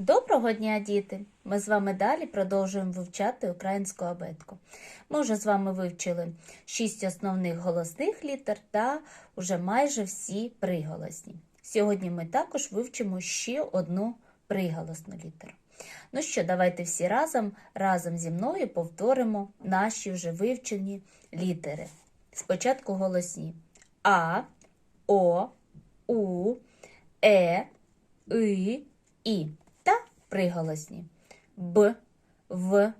Доброго дня, діти! Ми з вами далі продовжуємо вивчати українську абетку. Ми вже з вами вивчили шість основних голосних літер та вже майже всі приголосні. Сьогодні ми також вивчимо ще одну приголосну літеру. Ну що, давайте всі разом, разом зі мною повторимо наші вже вивчені літери. Спочатку голосні А, О, У, Е, И, І приголосні Б, В,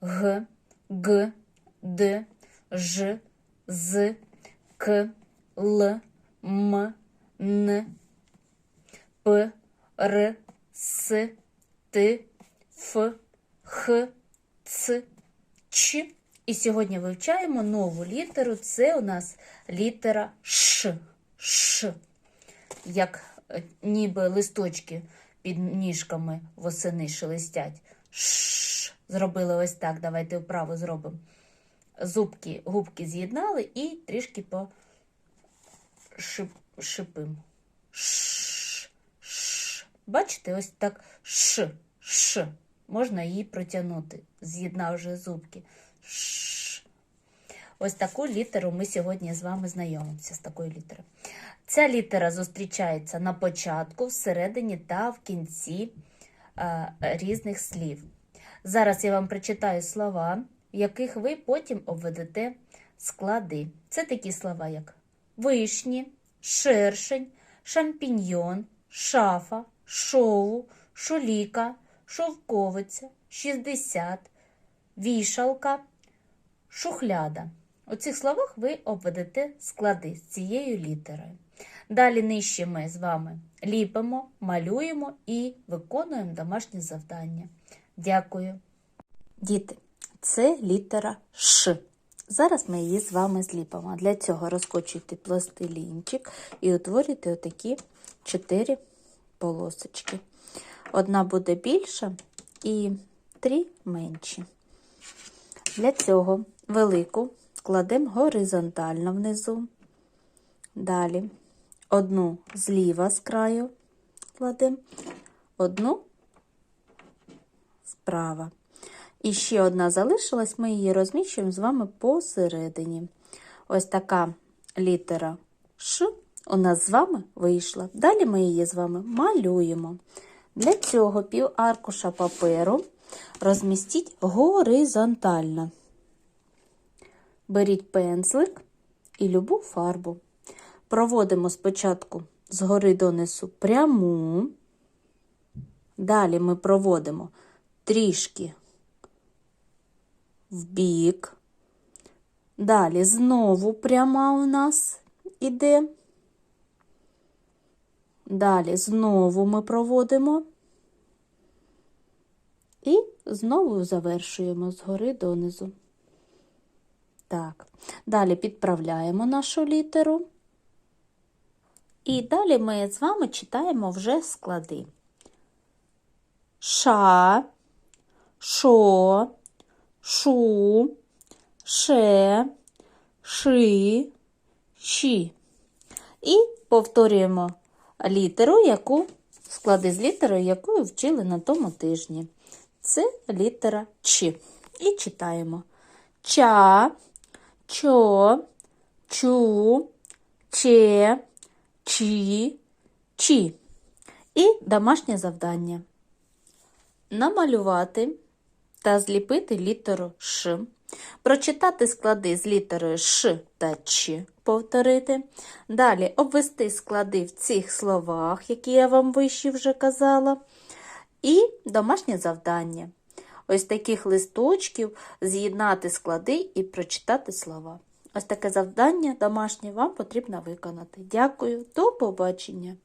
Г, Г, Д, Ж, З, К, Л, М, Н, П, Р, С, Т, Ф, Х, Ц, Ч. І сьогодні вивчаємо нову літеру. Це у нас літера Ш. Ш. Як е, ніби листочки під ніжками восени шелестять. Ш. Зробили ось так. Давайте вправо зробимо. Зубки, губки з'єднали і трішки по шип, шипим. Ш. Ш. Бачите, ось так ш. Ш. Можна її протягнути, з'єднавши зубки. Ш. Ось таку літеру ми сьогодні з вами знайомимося з такою літерою. Ця літера зустрічається на початку, всередині та в кінці е, різних слів. Зараз я вам прочитаю слова, в яких ви потім обведете склади. Це такі слова, як вишні, шершень, шампіньйон, шафа, шоу, шуліка, шовковиця, 60, вішалка, шухляда. У цих словах ви обведете склади з цією літерою. Далі нижче ми з вами ліпимо, малюємо і виконуємо домашнє завдання. Дякую. Діти, це літера Ш. Зараз ми її з вами зліпимо. Для цього розкочуйте пластилінчик і утворюйте отакі чотири полосочки. Одна буде більша і три менші. Для цього велику кладемо горизонтально внизу. Далі одну зліва з краю кладемо, одну справа. І ще одна залишилась, ми її розміщуємо з вами посередині. Ось така літера Ш у нас з вами вийшла. Далі ми її з вами малюємо. Для цього пів аркуша паперу розмістіть горизонтально. Беріть пензлик і любу фарбу. Проводимо спочатку згори донизу пряму. Далі ми проводимо трішки в бік. Далі знову пряма у нас іде. Далі знову ми проводимо і знову завершуємо згори донизу. Так, далі підправляємо нашу літеру. І далі ми з вами читаємо вже склади. Ша, шо, шу, ше, ши, щі. І повторюємо літеру, яку склади з літерою, яку вчили на тому тижні. Це літера Ч. І читаємо ча, чо, чу, че, чі, чі. І домашнє завдання. Намалювати та зліпити літеру Ш, прочитати склади з літерою Ш та Ч, повторити. Далі обвести склади в цих словах, які я вам вище вже казала. І домашнє завдання. Ось таких листочків з'єднати склади і прочитати слова. Ось таке завдання домашнє вам потрібно виконати. Дякую, до побачення!